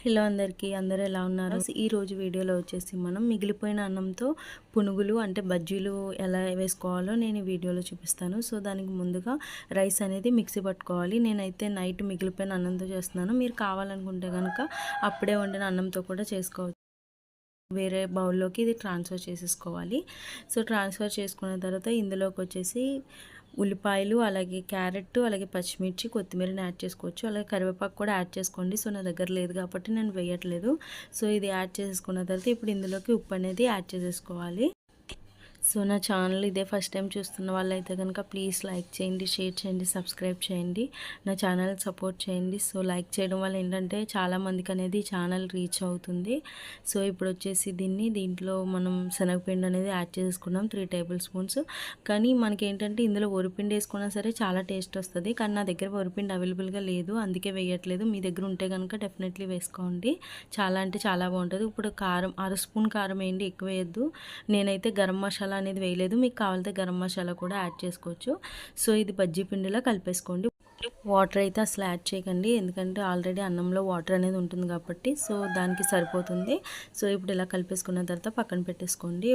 Hello అందరికీ అందరూ ఎలా ఉన్నారు? ఈ రోజు వీడియోలో వచ్చేసి మనం మిగిలిపోయిన అన్నంతో పునుగులు అంటే బజ్జీలు ఎలా వేసుకోవాలో నేను ఈ వీడియోలో చూపిస్తాను. సో దానికి ముందుగా రైస్ అనేది మిక్సీ పట్టుకోవాలి. నేనైతే నైట్ మిగిలిపోయిన అన్నంతో చేస్తున్నాను. మీరు కావాలనుకుంటే కనుక అప్పుడే వండిన అన్నంతో కూడా చేసుకోవచ్చు. వేరే బౌల్లోకి ఇది ట్రాన్స్ఫర్ చేసేసుకోవాలి. సో ట్రాన్స్ఫర్ చేసుకున్న తర్వాత ఇందులోకి వచ్చేసి ఉల్లిపాయలు అలాగే క్యారెట్ అలాగే పచ్చిమిర్చి కొత్తిమీరని యాడ్ చేసుకోవచ్చు. అలాగే కరివేపాకు కూడా యాడ్ చేసుకోండి. సో నా దగ్గర లేదు కాబట్టి నేను వేయట్లేదు. సో ఇది యాడ్ చేసేసుకున్న తర్వాత ఇప్పుడు ఇందులోకి ఉప్పు అనేది యాడ్ చేసేసుకోవాలి. సో నా ఛానల్ ఇదే ఫస్ట్ టైం చూస్తున్న వాళ్ళైతే కనుక ప్లీజ్ లైక్ చేయండి షేర్ చేయండి సబ్స్క్రైబ్ చేయండి. నా ఛానల్ సపోర్ట్ చేయండి. సో లైక్ చేయడం వల్ల ఏంటంటే చాలామందికి అనేది ఛానల్ రీచ్ అవుతుంది. సో ఇప్పుడు వచ్చేసి దీన్ని దీంట్లో మనం శనగపిండి అనేది యాడ్ చేసుకున్నాం త్రీ టేబుల్ స్పూన్స్. కానీ మనకి ఏంటంటే ఇందులో ఒరిపిండి వేసుకున్నా సరే చాలా టేస్ట్ వస్తుంది. కానీ నా దగ్గర ఒరిపిండి అవైలబుల్గా లేదు. అందుకే వేయట్లేదు. మీ దగ్గర ఉంటే కనుక డెఫినెట్లీ వేసుకోండి. చాలా అంటే చాలా బాగుంటుంది. ఇప్పుడు కారం అర స్పూన్ కారం ఏంటి ఎక్కువ వేయద్దు. నేనైతే గరం మసాలా అనేది వేయలేదు. మీకు కావాలంటే గరం మసాలా కూడా యాడ్ చేసుకోవచ్చు. సో ఇది బజ్జీపిండిలో కలిపేసుకోండి. వాటర్ అయితే అసలు యాడ్ చేయకండి. ఎందుకంటే ఆల్రెడీ అన్నంలో వాటర్ అనేది ఉంటుంది కాబట్టి సో దానికి సరిపోతుంది. సో ఇప్పుడు ఇలా కలిపేసుకున్న తర్వాత పక్కన పెట్టేసుకోండి.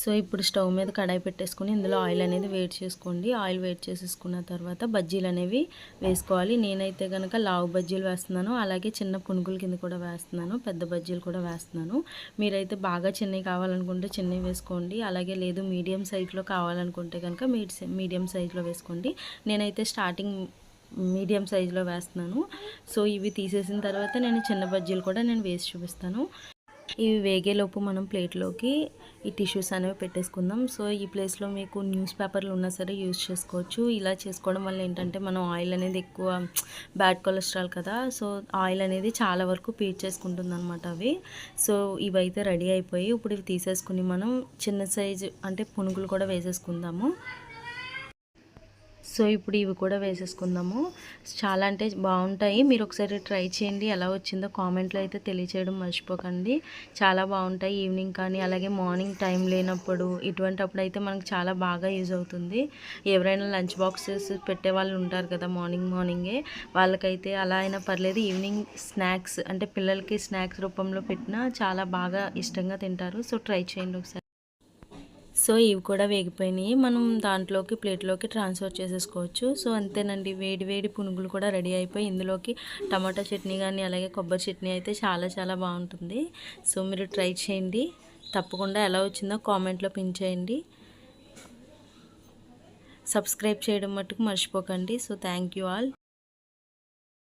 సో ఇప్పుడు స్టవ్ మీద కడాయి పెట్టేసుకుని ఇందులో ఆయిల్ అనేది వేడి చేసుకోండి. ఆయిల్ వేడి చేసేసుకున్న తర్వాత బజ్జీలు అనేవి వేసుకోవాలి. నేనైతే కనుక లావు బజ్జీలు వేస్తున్నాను. అలాగే చిన్న పునుగుల కింద కూడా వేస్తున్నాను. పెద్ద బజ్జీలు కూడా వేస్తున్నాను. మీరైతే బాగా చిన్నవి కావాలనుకుంటే చిన్నవి వేసుకోండి. అలాగే లేదు మీడియం సైజులో కావాలనుకుంటే కనుక మీడియం సైజులో వేసుకోండి. నేనైతే స్టార్టింగ్ మీడియం సైజులో వేస్తున్నాను. సో ఇవి తీసేసిన తర్వాత నేను చిన్న బజ్జీలు కూడా నేను వేసి చూపిస్తాను. ఇవి వేగేలోపు మనం ప్లేట్లోకి ఈ టిష్యూస్ అనేవి పెట్టేసుకుందాం. సో ఈ ప్లేస్లో మీకు న్యూస్ పేపర్లు ఉన్నా సరే యూజ్ చేసుకోవచ్చు. ఇలా చేసుకోవడం వల్ల ఏంటంటే మనం ఆయిల్ అనేది ఎక్కువ బ్యాడ్ కొలెస్ట్రాల్ కదా సో ఆయిల్ అనేది చాలా వరకు పీచ్ చేసుకుంటుంది అనమాట అవి. సో ఇవైతే రెడీ అయిపోయి ఇప్పుడు ఇవి తీసేసుకుని మనం చిన్న సైజు అంటే పునుగులు కూడా వేసేసుకుందాము. సో ఇప్పుడు ఇవి కూడా వేసేసుకుందాము. చాలా అంటే బాగుంటాయి. మీరు ఒకసారి ట్రై చేయండి. ఎలా వచ్చిందో కామెంట్లో అయితే తెలియచేయడం మర్చిపోకండి. చాలా బాగుంటాయి ఈవినింగ్ కానీ అలాగే మార్నింగ్ టైం లేనప్పుడు ఇటువంటి అప్పుడు అయితే మనకు చాలా బాగా యూజ్ అవుతుంది. ఎవరైనా లంచ్ బాక్సెస్ పెట్టే వాళ్ళు ఉంటారు కదా మార్నింగ్ మార్నింగే. వాళ్ళకైతే అలా అయినా పర్లేదు. ఈవినింగ్ స్నాక్స్ అంటే పిల్లలకి స్నాక్స్ రూపంలో పెట్టినా చాలా బాగా ఇష్టంగా తింటారు. సో ట్రై చేయండి ఒకసారి. సో ఇవి కూడా వేగిపోయినాయి. మనం దాంట్లోకి ప్లేట్లోకి ట్రాన్స్ఫర్ చేసేసుకోవచ్చు. సో అంతేనండి వేడి వేడి పునుగులు కూడా రెడీ అయిపోయి ఇందులోకి టమాటా చట్నీ కానీ అలాగే కొబ్బరి చట్నీ అయితే చాలా చాలా బాగుంటుంది. సో మీరు ట్రై చేయండి. తప్పకుండా ఎలా వచ్చిందో కామెంట్లో పిన్ చేయండి. సబ్స్క్రైబ్ చేయడం మట్టుకు మర్చిపోకండి. So thank you all.